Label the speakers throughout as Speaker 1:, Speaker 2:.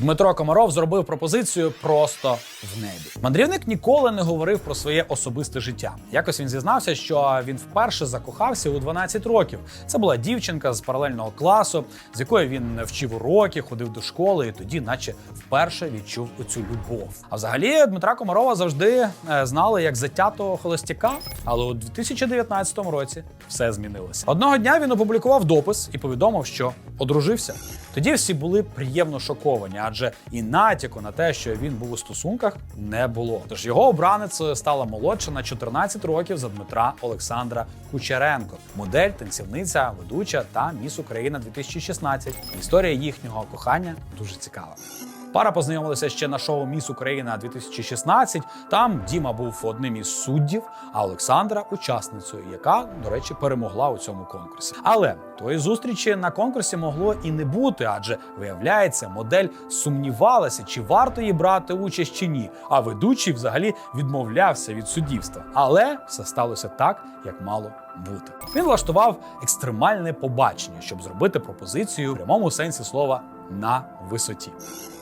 Speaker 1: Дмитро Комаров зробив пропозицію просто в небі. Мандрівник ніколи не говорив про своє особисте життя. Якось він зізнався, що він вперше закохався у 12 років. Це була дівчинка з паралельного класу, з якою він вчив уроки, ходив до школи, і тоді, наче вперше відчув оцю любов. А взагалі Дмитра Комарова завжди е, знали як затятого холостяка, але у 2019 році все змінилося. Одного дня він опублікував допис і повідомив, що одружився. Тоді всі були приємно шоковані, адже і натяку на те, що він був у стосунках, не було. Тож його обраницею стала молодша на 14 років за Дмитра Олександра Кучеренко, модель, танцівниця, ведуча та міс Україна 2016. Історія їхнього кохання дуже цікава. Пара познайомилася ще на шоу Міс Україна 2016. Там Діма був одним із суддів, а Олександра учасницею, яка, до речі, перемогла у цьому конкурсі. Але тої зустрічі на конкурсі могло і не бути, адже виявляється, модель сумнівалася, чи варто їй брати участь чи ні. А ведучий взагалі відмовлявся від суддівства. Але все сталося так, як мало бути. Він влаштував екстремальне побачення, щоб зробити пропозицію в прямому сенсі слова на висоті.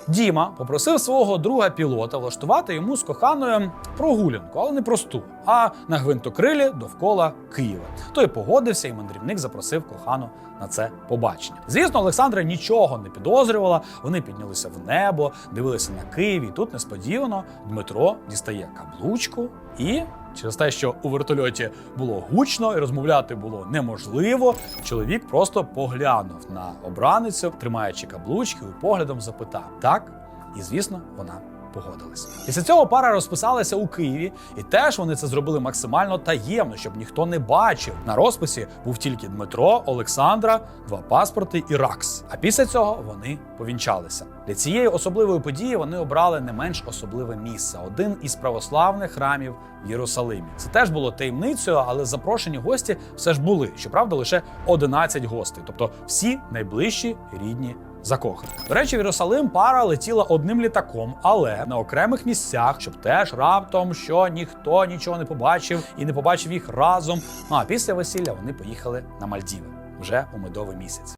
Speaker 1: Діма попросив свого друга пілота влаштувати йому з коханою прогулянку, але не просту, а на гвинтокрилі довкола Києва. Той погодився, і мандрівник запросив кохану на це побачення. Звісно, Олександра нічого не підозрювала. Вони піднялися в небо, дивилися на Київ. І тут несподівано Дмитро дістає каблучку і. Через те, що у вертольоті було гучно і розмовляти було неможливо, чоловік просто поглянув на обраницю, тримаючи каблучки, і поглядом запитав так. І звісно, вона погодилась. Після цього пара розписалася у Києві, і теж вони це зробили максимально таємно, щоб ніхто не бачив. На розписі був тільки Дмитро, Олександра, два паспорти і Ракс. А після цього вони повінчалися. Для цієї особливої події вони обрали не менш особливе місце один із православних храмів в Єрусалимі. Це теж було таємницею, але запрошені гості все ж були. Щоправда, лише 11 гостей, тобто всі найближчі рідні закоханих. До речі, в Єрусалим пара летіла одним літаком, але на окремих місцях, щоб теж раптом що ніхто нічого не побачив і не побачив їх разом. Ну а після весілля вони поїхали на Мальдіви вже у медовий місяць.